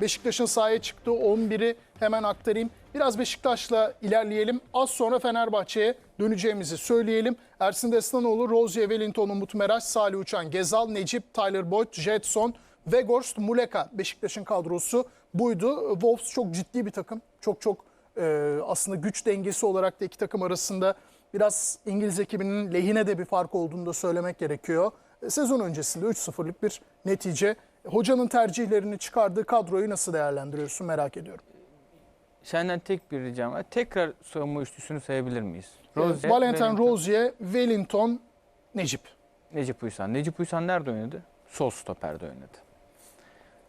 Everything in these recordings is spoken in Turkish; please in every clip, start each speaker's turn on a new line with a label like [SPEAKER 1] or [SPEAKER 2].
[SPEAKER 1] Beşiktaş'ın sahaya çıktığı 11'i hemen aktarayım. Biraz Beşiktaş'la ilerleyelim. Az sonra Fenerbahçe'ye döneceğimizi söyleyelim. Ersin Destanoğlu, Rozier, Wellington, Umut Meraş, Salih Uçan, Gezal, Necip, Tyler Boyd, Jetson, Weghorst, Muleka Beşiktaş'ın kadrosu buydu. Wolves çok ciddi bir takım. Çok çok e, aslında güç dengesi olarak da iki takım arasında biraz İngiliz ekibinin lehine de bir fark olduğunu da söylemek gerekiyor. Sezon öncesinde 3-0'lık bir netice. Hocanın tercihlerini çıkardığı kadroyu nasıl değerlendiriyorsun merak ediyorum.
[SPEAKER 2] Senden tek bir ricam var. Tekrar savunma üçlüsünü sayabilir miyiz?
[SPEAKER 1] Rozier, Valentin Rozier, Wellington, Necip.
[SPEAKER 2] Necip Uysal. Necip Uysal nerede oynadı? Sol stoperde oynadı.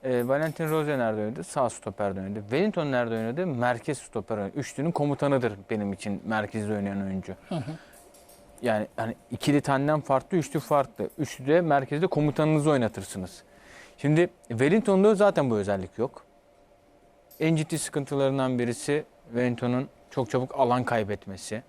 [SPEAKER 2] Ee, Valentin Rozier nerede oynadı? Sağ stoperde oynadı. Wellington nerede oynadı? Merkez stoper oynadı. Üçlünün komutanıdır benim için merkezde oynayan oyuncu. Yani hani ikili tandem farklı, üçlü farklı. Üçlü de merkezde komutanınızı oynatırsınız. Şimdi Wellington'da zaten bu özellik yok. En ciddi sıkıntılarından birisi Wellington'un çok çabuk alan kaybetmesi.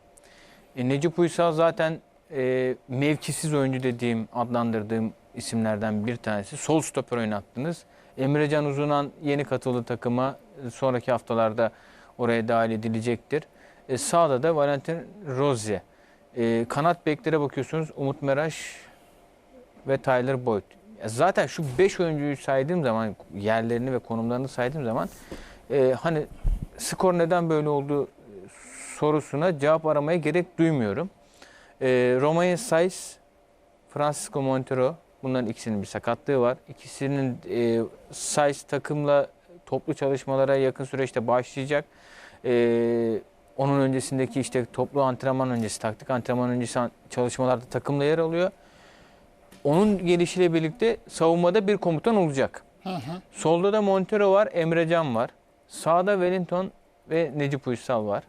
[SPEAKER 2] E, Necip Uysal zaten e, mevkisiz oyuncu dediğim, adlandırdığım isimlerden bir tanesi. Sol stoper oynattınız. Emrecan Uzunan yeni katıldı takıma. E, Sonraki haftalarda oraya dahil edilecektir. E, sağda da Valentin Rozier. E, kanat beklere bakıyorsunuz. Umut Meraş ve Tyler Boyd. Zaten şu 5 oyuncuyu saydığım zaman, yerlerini ve konumlarını saydığım zaman e, hani skor neden böyle oldu sorusuna cevap aramaya gerek duymuyorum. E, Romain Saiz, Francisco Montero bunların ikisinin bir sakatlığı var. İkisinin e, Saiz takımla toplu çalışmalara yakın süreçte başlayacak. E, onun öncesindeki işte toplu antrenman öncesi, taktik antrenman öncesi çalışmalarda takımla yer alıyor. Onun gelişiyle birlikte savunmada bir komutan olacak. Solda da Montero var, Emrecan var. Sağda Wellington ve Necip Uysal var.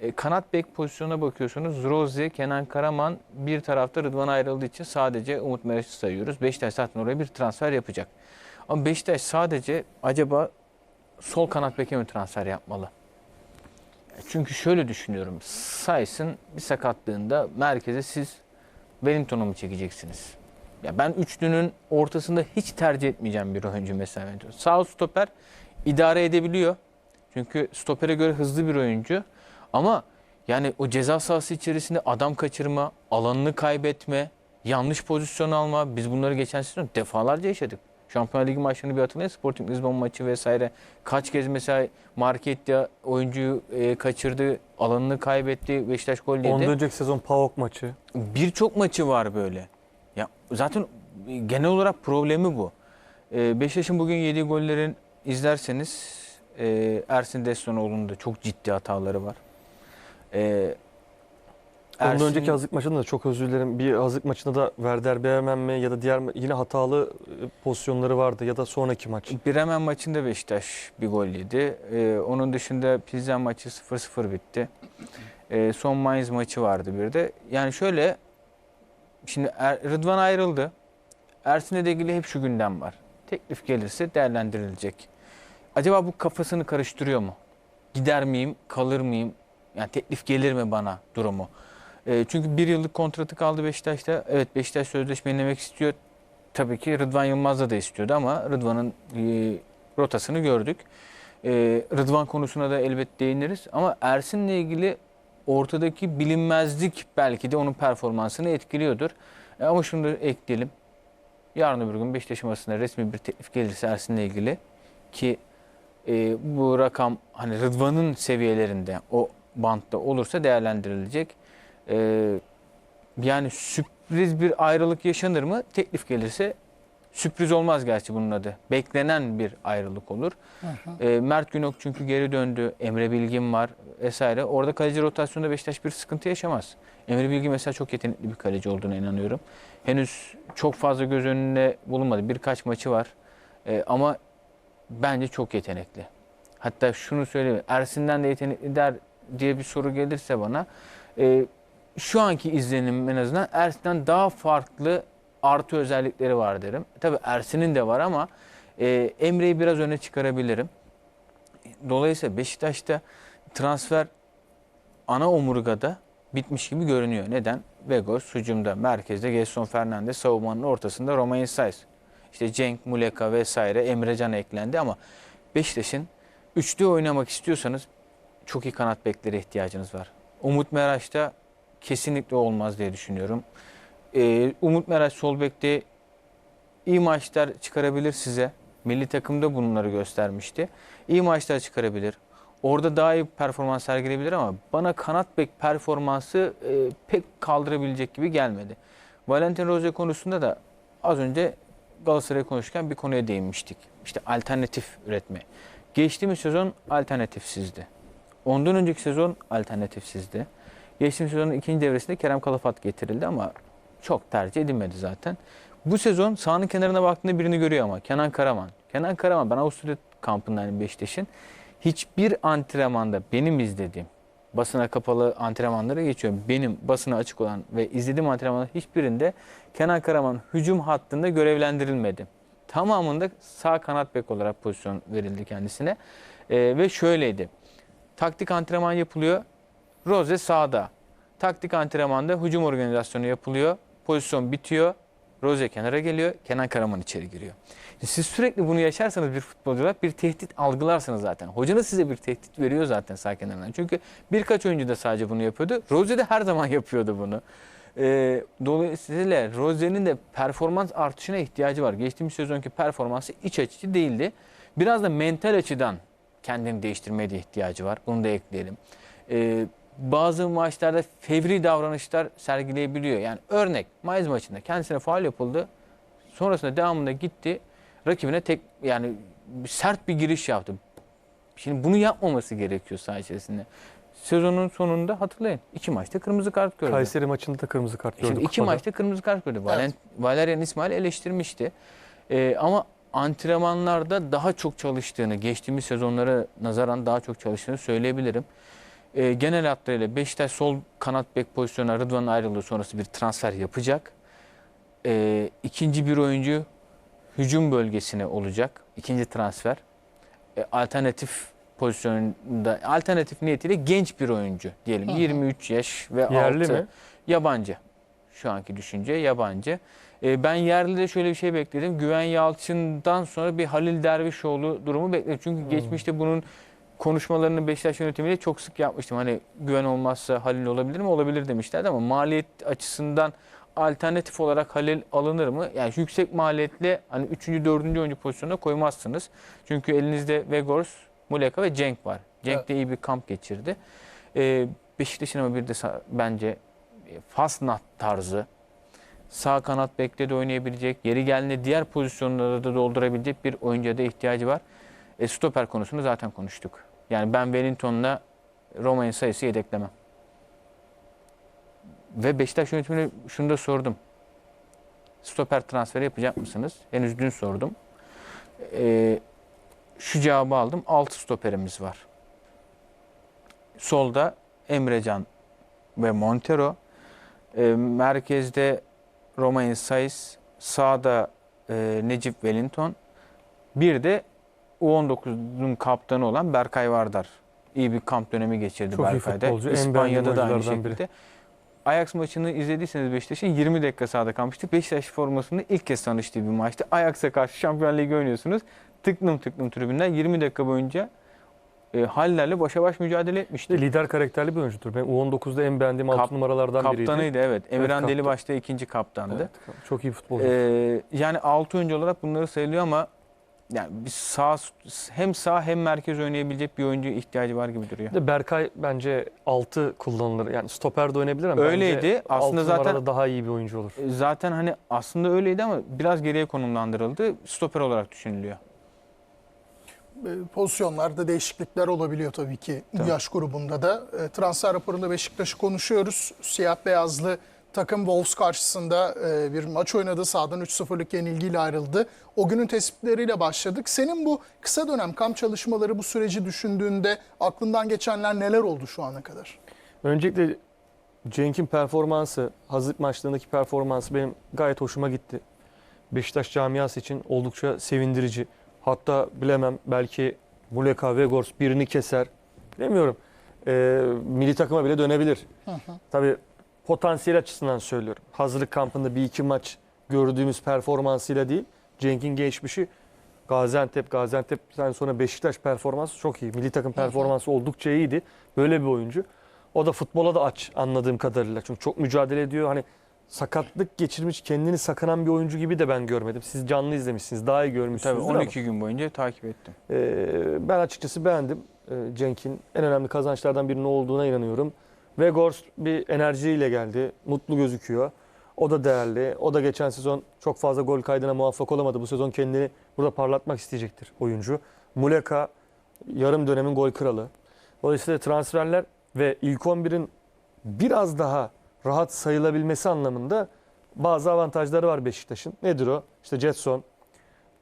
[SPEAKER 2] E, kanat bek pozisyonuna bakıyorsunuz. Rozi, Kenan Karaman bir tarafta Rıdvan ayrıldığı için sadece Umut Meraş'ı sayıyoruz. Beşiktaş zaten oraya bir transfer yapacak. Ama Beşiktaş sadece acaba sol kanat beke mi transfer yapmalı? Çünkü şöyle düşünüyorum. Sayısın bir sakatlığında merkeze siz Wellington'u mu çekeceksiniz? Ya ben üçlünün ortasında hiç tercih etmeyeceğim bir oyuncu mesela. Sağ stoper idare edebiliyor. Çünkü stopere göre hızlı bir oyuncu. Ama yani o ceza sahası içerisinde adam kaçırma, alanını kaybetme, yanlış pozisyon alma. Biz bunları geçen sezon defalarca yaşadık. Şampiyonlar Ligi maçlarını bir hatırlayın. Sporting Lisbon maçı vesaire. Kaç kez mesela Marketya oyuncuyu e, kaçırdı, alanını kaybetti, Beşiktaş gol yedi.
[SPEAKER 3] Ondan önceki sezon PAOK maçı.
[SPEAKER 2] Birçok maçı var böyle. Ya zaten genel olarak problemi bu. Ee, Beşiktaş'ın bugün yediği gollerin izlerseniz e, Ersin Destanoğlu'nun da çok ciddi hataları var.
[SPEAKER 3] Ondan
[SPEAKER 2] Ersin-
[SPEAKER 3] önceki hazırlık maçında da çok özür dilerim. Bir hazırlık maçında da Werder Bremen mi ya da diğer yine hatalı e, pozisyonları vardı ya da sonraki maç.
[SPEAKER 2] Bremen maçında Beşiktaş bir gol yedi. Ee, onun dışında Pilsen maçı 0-0 bitti. Ee, son Mainz maçı vardı bir de. Yani şöyle, şimdi Er- Rıdvan ayrıldı. Ersin'le ilgili hep şu gündem var. Teklif gelirse değerlendirilecek. Acaba bu kafasını karıştırıyor mu? Gider miyim, kalır mıyım? Yani teklif gelir mi bana durumu? Ee, çünkü bir yıllık kontratı kaldı Beşiktaş'ta. Evet Beşiktaş sözleşme yenilemek istiyor. Tabii ki Rıdvan Yılmaz da istiyordu ama Rıdvan'ın e, rotasını gördük. E, Rıdvan konusuna da elbet değiniriz. Ama Ersin'le ilgili ortadaki bilinmezlik belki de onun performansını etkiliyordur. E, ama şunu da ekleyelim. Yarın öbür gün Beşiktaş maçında resmi bir teklif gelirse Ersin'le ilgili ki e, bu rakam hani Rıdvan'ın seviyelerinde o bantta olursa değerlendirilecek. E, yani sürpriz bir ayrılık yaşanır mı? Teklif gelirse sürpriz olmaz gerçi bunun adı. Beklenen bir ayrılık olur. E, Mert Günok çünkü geri döndü. Emre Bilgin var vesaire. Orada kaleci rotasyonunda Beşiktaş bir sıkıntı yaşamaz. Emre Bilgin mesela çok yetenekli bir kaleci olduğuna inanıyorum. Henüz çok fazla göz önünde bulunmadı. Birkaç maçı var. E, ama bence çok yetenekli. Hatta şunu söyleyeyim. Ersin'den de yetenekli der diye bir soru gelirse bana e, şu anki izlenim en azından Ersin'den daha farklı artı özellikleri var derim. Tabii Ersin'in de var ama e, Emre'yi biraz öne çıkarabilirim. Dolayısıyla Beşiktaş'ta transfer ana omurgada bitmiş gibi görünüyor. Neden? Vegos hücumda, merkezde Gelson Fernandes, savunmanın ortasında Romain Saiz. İşte Cenk, Muleka vesaire Emrecan eklendi ama Beşiktaş'ın üçlü oynamak istiyorsanız çok iyi kanat beklere ihtiyacınız var. Umut Meraş'ta kesinlikle olmaz diye düşünüyorum. Ee, Umut Meraş sol bekte iyi maçlar çıkarabilir size. Milli takımda bunları göstermişti. İyi maçlar çıkarabilir. Orada daha iyi performans sergileyebilir ama bana kanat bek performansı e, pek kaldırabilecek gibi gelmedi. Valentin Rose konusunda da az önce Galatasaray'ı konuşurken bir konuya değinmiştik. İşte alternatif üretme. Geçtiğimiz sezon alternatifsizdi. Ondan önceki sezon alternatifsizdi. Geçtiğimiz sezonun ikinci devresinde Kerem Kalafat getirildi ama çok tercih edilmedi zaten. Bu sezon sahanın kenarına baktığında birini görüyor ama Kenan Karaman. Kenan Karaman ben Avusturya kampındayım Beşiktaş'ın. Hiçbir antrenmanda benim izlediğim basına kapalı antrenmanlara geçiyorum. Benim basına açık olan ve izlediğim antrenmanlar hiçbirinde Kenan Karaman hücum hattında görevlendirilmedi. Tamamında sağ kanat bek olarak pozisyon verildi kendisine. Ee, ve şöyleydi. Taktik antrenman yapılıyor. Rose sağda. Taktik antrenmanda hücum organizasyonu yapılıyor. Pozisyon bitiyor. Rose kenara geliyor. Kenan Karaman içeri giriyor. Siz sürekli bunu yaşarsanız bir futbolcu olarak bir tehdit algılarsınız zaten. Hocanız size bir tehdit veriyor zaten sağ kenarından. Çünkü birkaç oyuncu da sadece bunu yapıyordu. Rose de her zaman yapıyordu bunu. Ee, dolayısıyla Rose'nin de performans artışına ihtiyacı var. Geçtiğimiz sezonki performansı iç açıcı değildi. Biraz da mental açıdan kendini değiştirmeye de ihtiyacı var. Bunu da ekleyelim. Ee, bazı maçlarda fevri davranışlar sergileyebiliyor. Yani örnek Mayıs maçında kendisine faal yapıldı. Sonrasında devamında gitti. Rakibine tek yani sert bir giriş yaptı. Şimdi bunu yapmaması gerekiyor saha içerisinde. Sezonun sonunda hatırlayın. iki maçta kırmızı kart gördü.
[SPEAKER 3] Kayseri maçında da kırmızı kart gördük.
[SPEAKER 2] Şimdi iki
[SPEAKER 3] kupada.
[SPEAKER 2] maçta kırmızı kart gördü. Valen, Valerian İsmail eleştirmişti. Ee, ama antrenmanlarda daha çok çalıştığını, geçtiğimiz sezonlara nazaran daha çok çalıştığını söyleyebilirim. Ee, genel hatlarıyla Beşiktaş sol kanat bek pozisyonuna Rıdvan'ın ayrılığı sonrası bir transfer yapacak. Ee, ikinci bir oyuncu hücum bölgesine olacak. İkinci transfer. Ee, alternatif pozisyonunda, alternatif niyetiyle genç bir oyuncu diyelim.
[SPEAKER 1] Hı hı.
[SPEAKER 2] 23 yaş ve
[SPEAKER 3] Yerli
[SPEAKER 2] altı.
[SPEAKER 3] mi?
[SPEAKER 2] Yabancı. Şu anki düşünce yabancı. Ee, ben yerli de şöyle bir şey bekledim. Güven Yalçın'dan sonra bir Halil Dervişoğlu durumu bekledim. Çünkü
[SPEAKER 3] Hmm.
[SPEAKER 2] geçmişte bunun konuşmalarını Beşiktaş yönetimiyle çok sık yapmıştım. Hani güven olmazsa Halil olabilir mi? Olabilir demişlerdi ama maliyet açısından alternatif olarak Halil alınır mı? Yani yüksek maliyetle hani 3. 4. oyuncu pozisyonuna koymazsınız. Çünkü elinizde Vegors, Muleka ve Cenk var. Cenk de iyi bir kamp geçirdi. Ee, Beşiktaş'ın ama bir de bence e, Fasnat tarzı sağ kanat bekle de oynayabilecek, yeri geldiğinde diğer pozisyonları da doldurabilecek bir oyuncuya da ihtiyacı var. E, stoper konusunu zaten konuştuk. Yani ben Wellington'la Roma'nın sayısı yedeklemem. Ve Beşiktaş yönetimine şunu da sordum. Stoper transferi yapacak mısınız? Henüz dün sordum. E, şu cevabı aldım. 6 stoperimiz var. Solda Emrecan ve Montero. E, merkezde Romain Saiz. Sağda e, Necip Wellington. Bir de U19'un kaptanı olan Berkay Vardar. İyi bir kamp dönemi geçirdi
[SPEAKER 3] Çok iyi
[SPEAKER 2] Berkay'da.
[SPEAKER 3] en
[SPEAKER 2] İspanya'da da aynı şekilde.
[SPEAKER 3] oyunculardan
[SPEAKER 2] Ajax maçını izlediyseniz Beşiktaş'ın 20 dakika sahada kalmıştı. Beşiktaş formasında ilk kez tanıştığı bir maçtı. Ajax'a karşı Şampiyon Ligi oynuyorsunuz. Tıklım tıklım tribünden 20 dakika boyunca e, Haller'le başa baş mücadele etmişti.
[SPEAKER 3] Lider karakterli bir oyuncudur. Ben U19'da en beğendiğim
[SPEAKER 2] Kap-
[SPEAKER 3] 6 numaralardan biriydi.
[SPEAKER 2] Kaptanıydı evet. Emirhan
[SPEAKER 3] kaptan.
[SPEAKER 2] Delibaş da ikinci kaptandı.
[SPEAKER 3] Evet, çok iyi futbolcu.
[SPEAKER 2] Ee, yani 6 oyuncu olarak bunları sayılıyor ama yani bir sağ hem sağ hem merkez oynayabilecek bir oyuncu ihtiyacı var gibi duruyor.
[SPEAKER 3] De Berkay bence 6 kullanılır. Yani stoper de oynayabilir ama
[SPEAKER 2] Öyleydi.
[SPEAKER 3] bence
[SPEAKER 2] Aslında
[SPEAKER 3] altı
[SPEAKER 2] zaten-
[SPEAKER 3] daha iyi bir oyuncu olur.
[SPEAKER 2] E, Zaten hani aslında öyleydi ama biraz geriye konumlandırıldı. Stoper olarak düşünülüyor.
[SPEAKER 1] E, pozisyonlarda değişiklikler olabiliyor tabii ki
[SPEAKER 2] Tabii.
[SPEAKER 1] yaş grubunda da. E, transfer raporunda Beşiktaş'ı konuşuyoruz. Siyah beyazlı takım Wolves karşısında e, bir maç oynadı. Sağdan 3-0'lık yenilgiyle ayrıldı. O günün tespitleriyle başladık. Senin bu kısa dönem kamp çalışmaları bu süreci düşündüğünde aklından geçenler neler oldu şu ana kadar?
[SPEAKER 3] Öncelikle Cenk'in performansı, hazırlık maçlarındaki performansı benim gayet hoşuma gitti. Beşiktaş camiası için oldukça sevindirici. Hatta bilemem belki Muleka, Vegors birini keser. Bilemiyorum. Ee, milli takıma bile dönebilir. Tabii potansiyel açısından söylüyorum. Hazırlık kampında bir iki maç gördüğümüz performansıyla değil, Cenk'in geçmişi Gaziantep, Gaziantep'ten sonra Beşiktaş performansı çok iyi. Milli takım performansı oldukça iyiydi. Böyle bir oyuncu. O da futbola da aç anladığım kadarıyla. Çünkü çok mücadele ediyor. Hani sakatlık geçirmiş, kendini sakınan bir oyuncu gibi de ben görmedim. Siz canlı izlemişsiniz. Daha iyi
[SPEAKER 2] Tabii
[SPEAKER 3] görmüşsünüzdür ama.
[SPEAKER 2] 12 gün boyunca takip ettim.
[SPEAKER 3] Ee, ben açıkçası beğendim. Ee, Cenk'in en önemli kazançlardan birinin olduğuna inanıyorum. Vegors bir enerjiyle geldi. Mutlu gözüküyor. O da değerli. O da geçen sezon çok fazla gol kaydına muvaffak olamadı. Bu sezon kendini burada parlatmak isteyecektir oyuncu. Muleka yarım dönemin gol kralı. Dolayısıyla transferler ve ilk 11'in biraz daha rahat sayılabilmesi anlamında bazı avantajları var Beşiktaş'ın. Nedir o? İşte Jetson,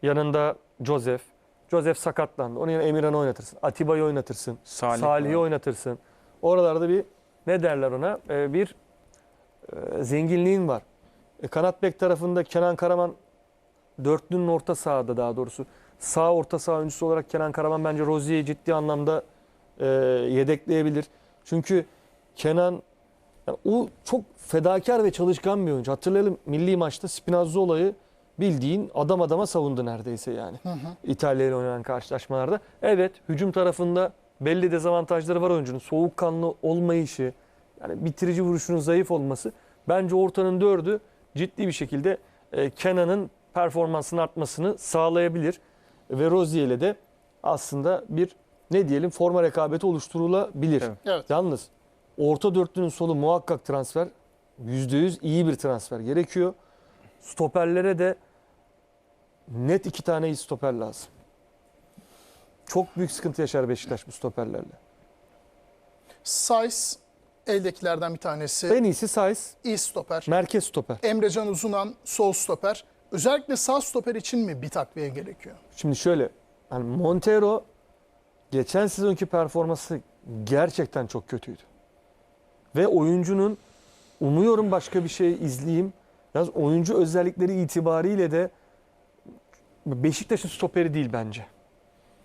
[SPEAKER 3] yanında Joseph. Joseph sakatlandı. Onun yerine Emirhan'ı oynatırsın. Atiba'yı oynatırsın.
[SPEAKER 2] Salih
[SPEAKER 3] Salih'i oynatırsın. Oralarda bir ne derler ona? Ee, bir e, zenginliğin var. E, kanat bek tarafında Kenan Karaman dörtlünün orta sahada daha doğrusu sağ orta saha oyuncusu olarak Kenan Karaman bence Rozier'i ciddi anlamda e, yedekleyebilir. Çünkü Kenan yani o çok fedakar ve çalışkan bir oyuncu. Hatırlayalım milli maçta Spinazzola'yı bildiğin adam adama savundu neredeyse yani. İtalya ile oynanan karşılaşmalarda. Evet hücum tarafında belli dezavantajları var oyuncunun. Soğukkanlı olmayışı, yani bitirici vuruşunun zayıf olması. Bence ortanın dördü ciddi bir şekilde e, Kenan'ın performansının artmasını sağlayabilir. Ve Rozier ile de aslında bir ne diyelim forma rekabeti oluşturulabilir.
[SPEAKER 2] Evet.
[SPEAKER 1] Evet.
[SPEAKER 3] Yalnız orta dörtlünün solu muhakkak transfer. %100 iyi bir transfer gerekiyor. Stoperlere de net iki tane iyi stoper lazım. Çok büyük sıkıntı yaşar Beşiktaş bu stoperlerle.
[SPEAKER 1] Saiz eldekilerden bir tanesi.
[SPEAKER 3] En iyisi Saiz,
[SPEAKER 1] İyi stoper.
[SPEAKER 3] merkez stoper.
[SPEAKER 1] Emrecan Uzunan sol stoper. Özellikle sağ stoper için mi bir takviye gerekiyor?
[SPEAKER 3] Şimdi şöyle, yani Montero geçen sezonki performansı gerçekten çok kötüydü. Ve oyuncunun umuyorum başka bir şey izleyeyim. Yalnız oyuncu özellikleri itibariyle de Beşiktaş'ın stoperi değil bence.